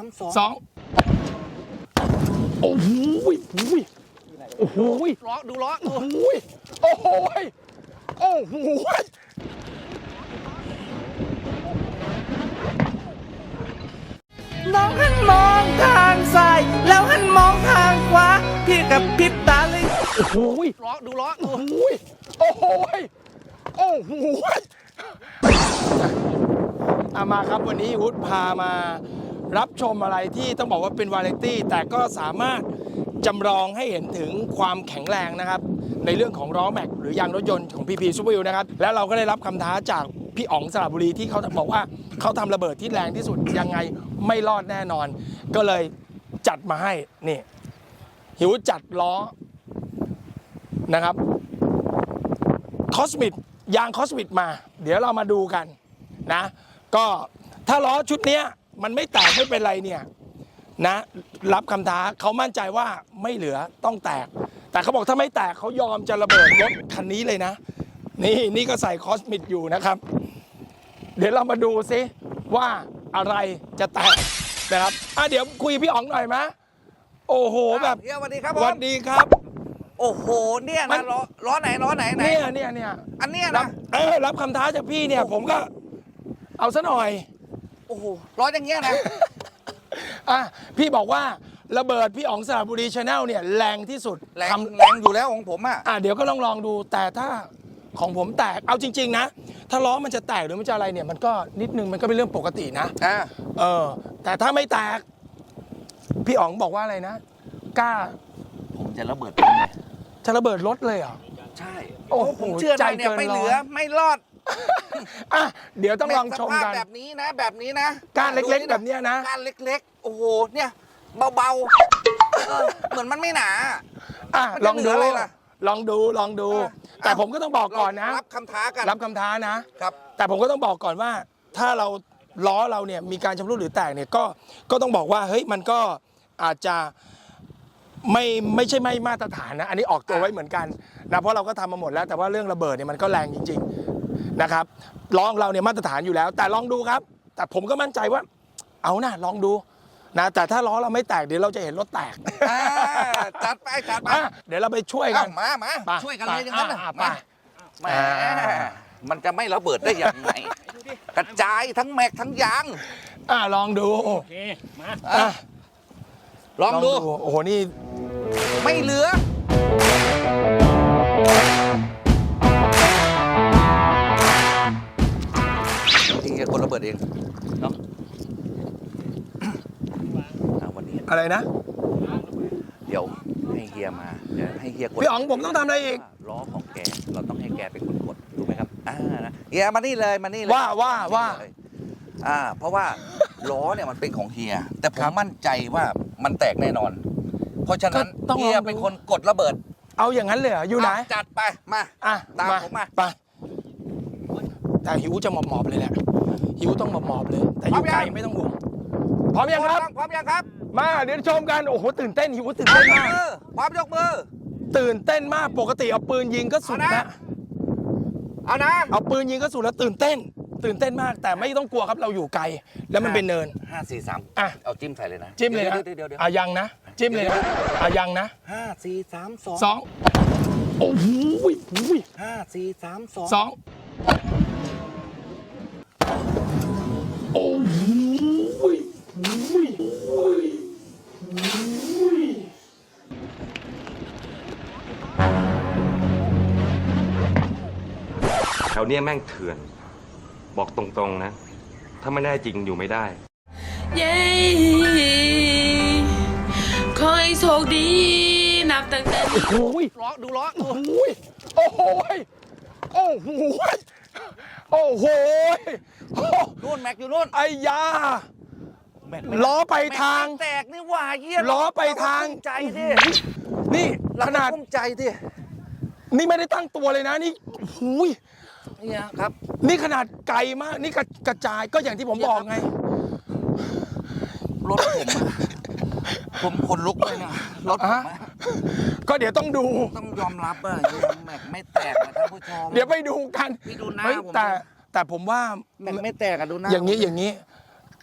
ามสองสองโอ้โหโอ้โหโอ้โหล้อดูล้อโอ้โหโอ้โหโอ้โหน้องหันมองทางซ้ายแล้วหันมองทางขวาพี่กับพริบตาเลยโอ้โหล้อดูล้อโอ้โหโอ้โหโอ้โหอามาครับวันนี้วุฒพามา รับชมอะไรที่ต้องบอกว่าเป็นวาไรตี้แต่ก็สามารถจำลองให้เห็นถึงความแข็งแรงนะครับในเรื่องของล้อแม็กหรือยางรถยนต์ของพีพีซูเปอร์วิวนะครับแล้วเราก็ได้รับคำท้าจากพี่อ๋องสระบุรีที่เขาบอกว่าเขาทำระเบิดที่แรงที่สุดยังไงไม่รอดแน่นอน ก็เลยจัดมาให้นี่หิวจัดล้อนะครับคอสมิดยางคอสมิดมา เดี๋ยวเรามาดูกันนะ ก็ถ้าล้อชุดเนี้ย มันไม่แตกไม่เป็นไรเนี่ยนะรับคำท้าเขามั่นใจว่าไม่เหลือต้องแตก แต่เขาบอกถ้าไม่แตกเขายอมจะระเบิดรถคันนี้เลยนะ นี่นี่ก็ใส่คอสมิดอยู่นะครับ เดี๋ยวเรามาดูซิว่าอะไรจะแตกนะครับอะเดี๋ยวคุยพี่อ๋องหน่อยมะโอ้โหแบบเฮียสวัสดีครับสผวัมสดีครับ โอ้โหเนี่ยมันะน ล้อล้อไหนล้อไหนไหนเนี่ยเนี่ยเนี่ยอันเนี้ยรับนะเออรับคำท้าจากพี่เนี่ย ผมก็เอาซะหน่อย โอ้โหล้ออย่างเงี้ยนะ อะพี่บอกว่าระเบิดพี่อ๋องสระบุรีชาแนลเนี่ยแรงที่สุดแรงทำแรงอยู่แล้วของผมอะอะเดี๋ยวก็ลองลองดูแต่ถ้าของผมแตกเอาจริง ๆ นะ ถ้าล้อมันจะแตกหรือมันจะอะไรเนี่ยมันก็นิดนึงมันก็เป็นเรื่องปกตินะ อ่าเออ แต่ถ้าไม่แตก พี่อ๋องบอกว่าอะไรนะกล้าผมจะระเบิดเป็นไงจะระเบิดรถเลยเหรอ ใช่โอ้โหผมเชื่อใจได้เนี่ยเกินไม่ร้อยเหลือไม่รอด อะเดี๋ยวต้องลองชมสภาพกัน แบบนี้นะ แบบนี้นะก้านเล็กๆดูแบบเนี้ยนะก้านเล็กๆ โอ้โห เนี่ย เบาๆเออเหมือนมันไม่หนา อะมันลจะองเหลืดูออะไรล่ะลองดูลองดูเออแต่ผมก็ต้องบอกก่อนนะ รับคำท้ากัน รับคำท้านะครับ แต่ผมก็ต้องบอกก่อนว่า ถ้าเราล้อเราเนี่ยมีการชำรุดหรือแตกเนี่ยก็ก็ต้องบอกว่าเฮ้ยมันก็อาจจะไม่ไม่ใช่ไม่มาตรฐานนะ อันนี้ออกตัวไว้เหมือนกันนะเพราะเราก็ทำมาหมดแล้วแต่ว่าเรื่องระเบิดเนี่ยมันก็แรงจริงๆ นะครับล้อของเราเนี่ยมาตรฐานอยู่แล้ว แต่ลองดูครับ แต่ผมก็มั่นใจว่า เอานะลองดูนะแต่ถ้าล้อเราไม่แตกเดี๋ยวเราจะเห็นรถแตกอ่าจัดไปจัดไปอะเดี๋ยวเราไปช่วยกัเอ้านมามาไปช่วยกันเลยอย่างนั้นน่ะอะไปมาแหมมันจะไม่ระเบิดได้ยังไงกระจายทั้งแม็กทั้งยางอะลองดูอะอะลองดู โอ้โหนี่ไม่เหลือ อะวันนี้อะไรนะ เดี๋ยวให้เฮียมาเดี๋ยวให้เฮียกดพี่อ๋องผมต้องทำอะไรอีก ล้อของแกเราต้องให้แกเป็นคนกดถูกไหมครับอ่านะเฮียมานี่เลยมานี่เลยว่าว่าว่าเลยอ่า เพราะว่าล้อเนี่ยมันเป็นของเฮีย แต่ผครัมบมั่นใจว่ามันแตกแน่นอน เพราะฉะนั้นก็ต้องลองเฮียดูเป็นคนกดระเบิดเอาอย่างนั้นเลยเหรออยู่ไหน อะจัดไปมา อะตามผมมาไปแต่หิวจะหมอบหมอบๆเลยแหละหิวต้องหมอบหมอบๆเลย แต่อยู่ไกลไม่ต้องห่วงพร้อมยังครับ พร้อมยังครับ มาเดี๋ยวชมกัน โอ้โห ตื่นเต้นหิวตื่นเต้นมากมือพร้อมยกมือ ตื่นเต้นมากปกติเอาปืนยิงก็สุดเอานะนะ เอานะ เอาปืนยิงก็สุดแล้วตื่นเต้น ตื่นเต้นมากแต่ไม่ต้องกลัวครับเราอยู่ไกล แล้วมันเป็นเนิน ห้าสี่สามอะ เอาจิ้มใส่เลยนะจิ้มเลยนะเดี๋ยวเดี๋ยวเดี๋ยวอะยังนะ จิ้มเลยนะอะยังนะห้าสี่สามสองสองโอ้โหอุ้ยห้าสี่สามสองสองโอ้โหอุ้ยอุ้ยอุ้ย แถวเนี้ยแม่งเถื่อน บอกตรงๆนะ ถ้าไม่แน่จริงอยู่ไม่ได้ เย้ขอให้โชคดี นับตั้งแต่นี้โอ้ยล้อดูล้อโอ้โหโอ้โหโอ้โหโอ้โหนู่นแม็กอยู่นู่น ไอ้ยา แม็กล้อไปทางแม็กไม่แตกนี่หว่าเยี่ยล้อไปทาง เรก็ภูมิใจดินี่เราขก็นาดภูมิใจดินี่ไม่ได้ตั้งตัวเลยนะนี่หูยเนี่ยครับนี่ขนาดไกลมาก นี่กระกระจายก็อย่างที่ผมบอกไง รถผมอะผมคนลุกเลยนะรถผมอะอะก็เดี๋ยวต้องดู ต้องยอมรับอะเยี่ยแม็กไม่แตกนะท่านผู้ชม เดี๋ยวไปดูกันพี่ดูหน้าเฮ้ยผมแต่แต่ผมว่าแม็กไม่แตกอะดูหน้าอย่างนี้อย่างนี้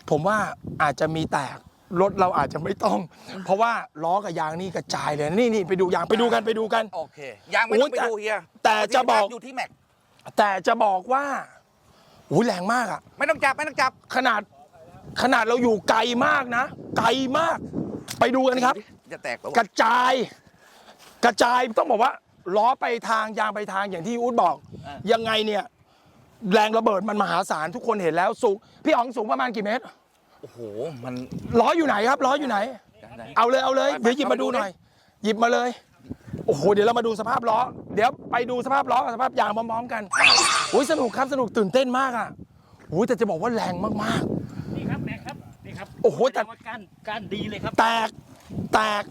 ผมว่าอาจจะมีแตกรถเราอาจจะไม่ต้อง เพราะว่าล้อกับยางนี่กระจายเลยนี่นี่ไปดูยางไปดูกันไปดูกัน โอเคยางไม่ต้องไปโอ้ยแต่ดูเฮียแต่จะบอก อยู่ที่แม็กแต่จะบอกว่าอุ้ยแรงมากอะไม่ต้องจับไม่ต้องจับขนาด ขนาดเราอยู่ไกลมากนะ ไกลมาก ไปดูกันครับ จะแตกแล้วกระจาย กระจายต้องบอกว่าล้อไปทางยางไปทางอย่างที่อู๊ดบอก ยังไงเนี่ย แรงระเบิดมันมหาศาลทุกคนเห็นแล้วสูงพี่อ๋องสูงประมาณกี่เมตรโอ้โห มันล้ออยู่ไหนครับล้ออยู่ไหน เอาเลยเอาเลยไปเดี๋ยวหยิบมาดูเอาไปดูหน่อย หยิบมาเลยโอ้โหเดี๋ยวเรามาดูสภาพล้อ เดี๋ยวไปดูสภาพล้อกับสภาพยางพร้อมๆกันอุ้ยสนุกครับสนุกตื่นเต้นมากอะอุ้ยแต่จะบอกว่าแรงมากนี่ครับแม็กครับนี่ครับโอ้โหแต่แสดงว่าการการดีเลยครับๆแตกแตก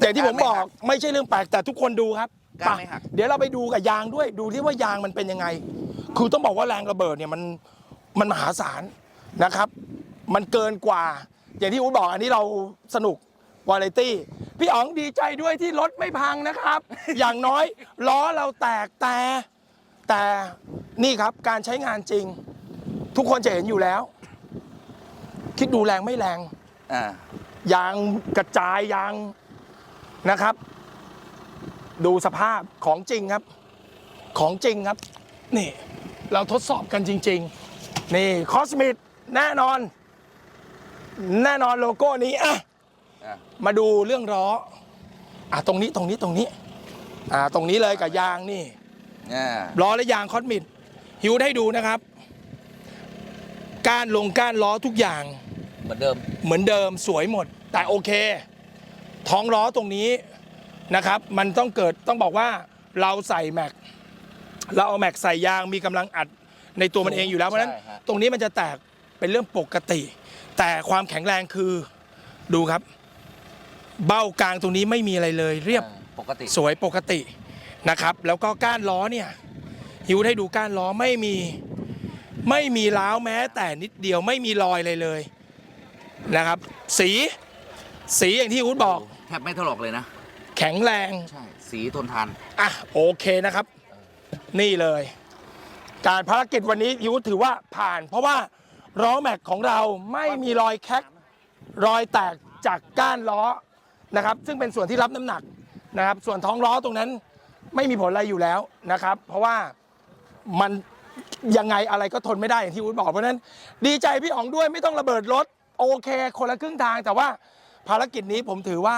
แต่ที่ผมบอกไม่ใช่เรื่องแปลกแต่ทุกคนดูครับกล้าไม่หักเดี๋ยวเราไปดูกับยางด้วยดูที่ว่ายางมันเป็นยังไง คือต้องบอกว่าแรงระเบิดเนี่ยมันมันมหาศาลนะครับ มันเกินกว่า อย่างที่อุ้ยบอกอันนี้เราสนุกวาไรตี้ พี่อ๋องดีใจด้วยที่รถไม่พังนะครับ อย่างน้อยล้อเราแตกแต่แต่นี่ครับการใช้งานจริง ทุกคนจะเห็นอยู่แล้ว คิดดูแรงไม่แรง อ่ายางกระจายยางนะครับ ดูสภาพของจริงครับ ของจริงครับ นี่ เราทดสอบกันจริง ๆ นี่คอสมิดแน่นอน แน่นอนโลโก้นี้อะอะมาดูเรื่องล้ออะตรงนี้ตรงนี้ตรงนี้ อ่าตรงนี้เลยกับยางนี่อ่าล้อและยางคอสมิดหิวให้ดูนะครับก้านลงก้านล้อทุกอย่างเหมือนเดิมเหมือนเดิมสวยหมด แต่โอเค ท้องล้อตรงนี้นะครับ มันต้องเกิดต้องบอกว่าเราใส่แม็ก เราเอาแม็กใส่ยางมีกำลังอัดในตัวมันเองอยู่แล้ว เพราะฉะนั้น ใช่ฮะ ตรงนี้มันจะแตกเป็นเรื่องปกติ แต่ความแข็งแรงคือดูครับ เบ้ากลางตรงนี้ไม่มีอะไรเลย เรียบ อ่าปกติ สวยปกตินะครับ แล้วก็ก้านล้อเนี่ยหิวให้ดูก้านล้อไม่มีไม่มีล้าวแม้แต่นิดเดียวไม่มีรอยเลยเลยนะครับ สีสีอย่างที่อู๊ดบอกแทบไม่ถลอกเลยนะ แข็งแรง ใช่ สีทนทาน อะโอเคนะครับ นี่เลย การภารกิจวันนี้ยูถือว่าผ่าน เพราะว่าล้อแม็กของเราไม่มีรอยแคกรอยแตกจากก้านล้อนะครับ ซึ่งเป็นส่วนที่รับน้ำหนักนะครับ ส่วนท้องล้อตรงนั้นไม่มีผลอะไรอยู่แล้วนะครับ เพราะว่ามันยังไงอะไรก็ทนไม่ได้อย่างที่อุ้ยบอกเพราะนั้น ดีใจพี่อ๋องด้วยไม่ต้องระเบิดรถโอเค คนละครึ่งทางแต่ว่าภารกิจนี้ผมถือว่า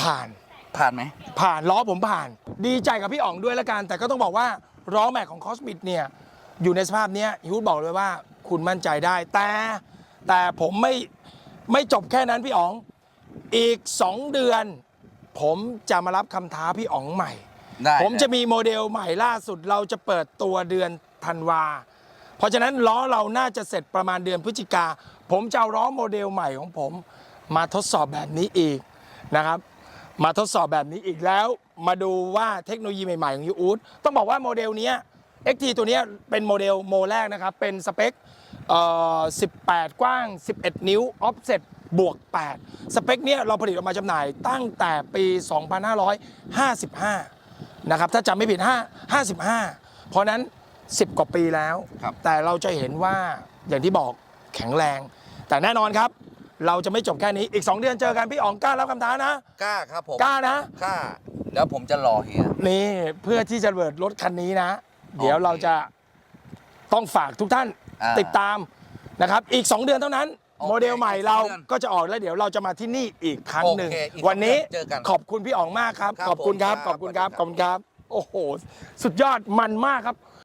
ผ่าน ผ่านไหม ผ่านล้อผมผ่าน ดีใจกับพี่อ๋องด้วยละกัน แต่ก็ต้องบอกว่าล้อแม็กของคอสมิดเนี่ยอยู่ในสภาพเนี้ยยูดบอกเลยว่าคุณมั่นใจได้ แต่แต่ผมไม่ไม่จบแค่นั้นพี่อ๋องอีก 2 เดือน ผมจะมารับคำท้าพี่อ๋องใหม่ ได้ผมจะมีโมเดลใหม่ล่าสุดเราจะเปิดตัวเดือนธันวา เพราะฉะนั้นล้อเราน่าจะเสร็จประมาณเดือนพฤศจิกา ผมจะเอาล้อโมเดลใหม่ของผม มาทดสอบแบบนี้อีกนะครับ มาทดสอบแบบนี้อีกแล้ว มาดูว่าเทคโนโลยีใหม่ ๆ ของยูอูดต้องบอกว่าโมเดลเนี้ย XT ตัวเนี้ยเป็นโมเดลโมแรกนะครับ เป็นสเปคเอ่อ18 กว้าง 11 นิ้ว offset บวก 8 สเปคเนี้ยเราผลิตออกมาจำหน่ายตั้งแต่ปี 2555 นะครับ ถ้าจำไม่ผิด 5 55 เพราะนั้น 10 กว่าปีแล้วครับแต่เราจะเห็นว่าอย่างที่บอกแข็งแรง แต่แน่นอนครับ เราจะไม่จบแค่นี้อีก 2 เดือนเจอกันพี่อ๋องกล้ารับคำท้านะกล้าครับผมกล้านะกล้าแล้วผมจะรอเฮีย นี่เพื่อที่จะเบิดรถคันนี้นะ เดี๋ยวเราจะต้องฝากทุกท่านอ่าติดตามนะครับ อีก 2 เดือนเท่านั้น โอเคโมเดลใหม่อีกสองเราเดือนก็จะออกแล้วเดี๋ยวเราจะมาที่นี่อีกครั้งหนึ่งโอเคอีกสองวันนี้เดือนเจอกันขอบคุณพี่อ๋องมากครับ ครับขอบคุณครับผมขอบคุณครับครับขอบคุณครับ โอ้โห สุดยอดมันมากครับ